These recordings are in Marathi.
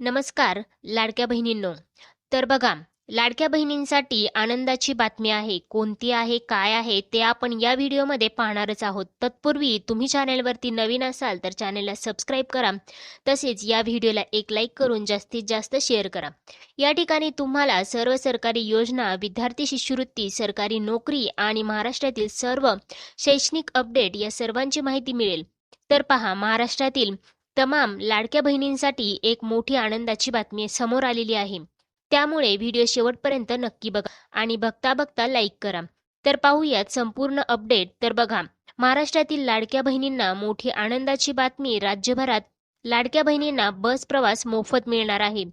नमस्कार लाडक्या बहिणींनो. तर बघा लाडक्या बहिणींसाठी आनंदाची बातमी आहे. कोणती आहे काय आहे ते आपण या व्हिडिओमध्ये पाहणारच आहोत. तत्पूर्वी तुम्ही चॅनेलवरती नवीन असाल तर चॅनेलला सबस्क्राईब करा. तसेच या व्हिडिओला एक लाईक करून जास्तीत जास्त शेअर करा. या ठिकाणी तुम्हाला सर्व सरकारी योजना विद्यार्थी शिष्यवृत्ती सरकारी नोकरी आणि महाराष्ट्रातील सर्व शैक्षणिक अपडेट या सर्वांची माहिती मिळेल. तर पहा महाराष्ट्रातील तमाम लाडक्या बहिणींसाठी एक मोठी आनंदाची बातमी समोर आलेली आहे. त्यामुळे व्हिडिओ शेवटपर्यंत नक्की बघा आणि बघता बघता लाईक करा. तर पाहूयात संपूर्ण अपडेट तर बघा महाराष्ट्रातील लाडक्या बहिणींना मोठी आनंदाची बातमी राज्यभरात. लाडक्या बहिणींना बस प्रवास मोफत मिळणार आहे.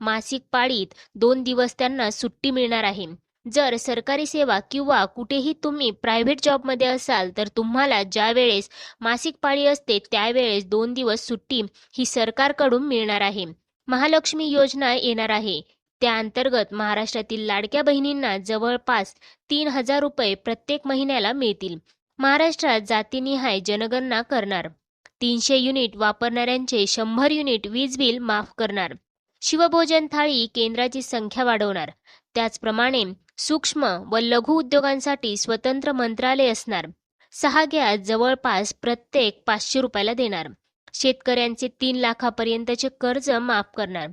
मासिक पाळीत दोन दिवस त्यांना सुट्टी मिळणार आहे. जर सरकारी सेवा किंवा कुठेही तुम्ही प्रायव्हेट जॉबमध्ये असाल तर तुम्हाला ज्या वेळेस मासिक पाळी असते त्यावेळेस दोन दिवस सुट्टी ही सरकारकडून मिळणार आहे. महालक्ष्मी योजना येणार आहे. त्या अंतर्गत महाराष्ट्रातील लाडक्या बहिणींना जवळपास तीन हजार रुपये प्रत्येक महिन्याला मिळतील. महाराष्ट्रात जातीनिहाय जनगणना करणार. तीनशे युनिट वापरणाऱ्यांचे शंभर युनिट वीज बिल माफ करणार. शिवभोजन थाळी केंद्राची संख्या वाढवणार. त्याचप्रमाणे सूक्ष्म व लघु उद्योगांसाठी स्वतंत्र मंत्रालय असणार. सहा गॅस जवळपास प्रत्येक पाचशे रुपयाला देणार. शेतकऱ्यांचे तीन लाखापर्यंतचे कर्ज माफ करणार.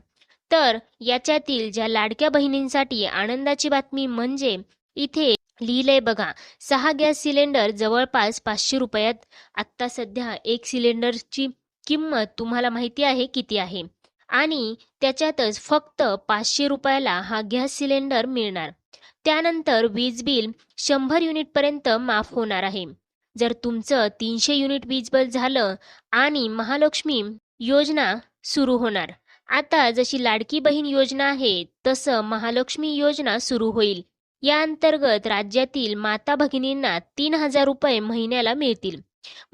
तर याच्यातील ज्या लाडक्या बहिणींसाठी आनंदाची बातमी म्हणजे इथे लिहिलंय बघा सहा गॅस सिलेंडर जवळपास पाचशे रुपयात. आत्ता सध्या एक सिलेंडरची किंमत तुम्हाला माहिती आहे किती आहे. आणि त्याच्यातच फक्त पाचशे रुपयाला हा गॅस सिलेंडर मिळणार. त्यानंतर वीज बिल शंभर युनिटपर्यंत माफ होणार आहे. जर तुमचं तीनशे युनिट वीज बिल झालं आणि महालक्ष्मी योजना सुरू होणार. आता जशी लाडकी बहीण योजना आहे तसं महालक्ष्मी योजना सुरू होईल. या अंतर्गत राज्यातील माता भगिनींना तीन हजार रुपये महिन्याला मिळतील.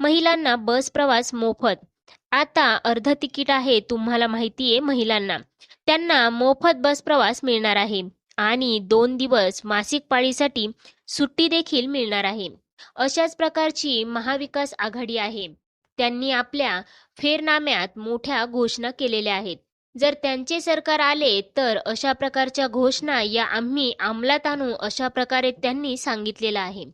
महिलांना बस प्रवास मोफत. आता अर्ध तिकीट आहे तुम्हाला माहिती आहे महिलांना. त्यांना मोफत बस प्रवास मिळणार आहे. आणि दोन दिवस मासिक पाळीसाठी सुट्टी देखील मिळणार आहे. अशाच प्रकारची महाविकास आघाडी आहे. त्यांनी आपल्या फेरनाम्यात मोठ्या घोषणा केलेल्या आहेत. जर त्यांचे सरकार आले तर अशा प्रकारच्या घोषणा या आम्ही अंमलात आणू अशा प्रकारे त्यांनी सांगितलेलं आहे.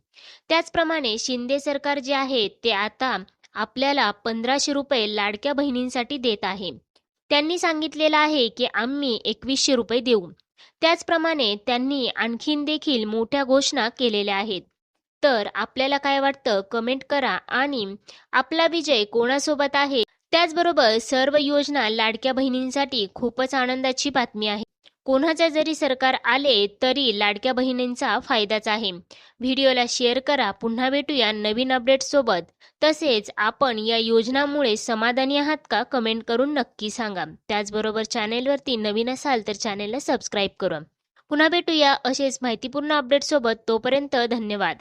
त्याचप्रमाणे शिंदे सरकार जे आहे ते आता आपल्याला पंधराशे रुपये लाडक्या बहिणींसाठी देत आहे. त्यांनी सांगितलेलं आहे की आम्ही एकवीसशे रुपये देऊ. त्याचप्रमाणे त्यांनी आणखीन देखील मोठ्या घोषणा केलेल्या आहेत. तर आपल्याला काय वाटतं? कमेंट करा आणि आपला विजय कोणासोबत आहे? त्याचबरोबर सर्व योजना लाडक्या बहिणींसाठी खूपच आनंदाची बातमी आहे. कोणाचा जरी सरकार आले तरी लाडक्या बहिणींचा फायदाच आहे. व्हिडिओला शेअर करा. पुन्हा भेटूया नवीन अपडेटसोबत तसेच आपण या योजनामुळे समाधानी आहात का? कमेंट करून नक्की सांगा. त्याचबरोबर चॅनेलवरती नवीन असाल तर चॅनेलला सबस्क्राईब करा. पुन्हा भेटूया असेच माहितीपूर्ण अपडेटसोबत तोपर्यंत धन्यवाद.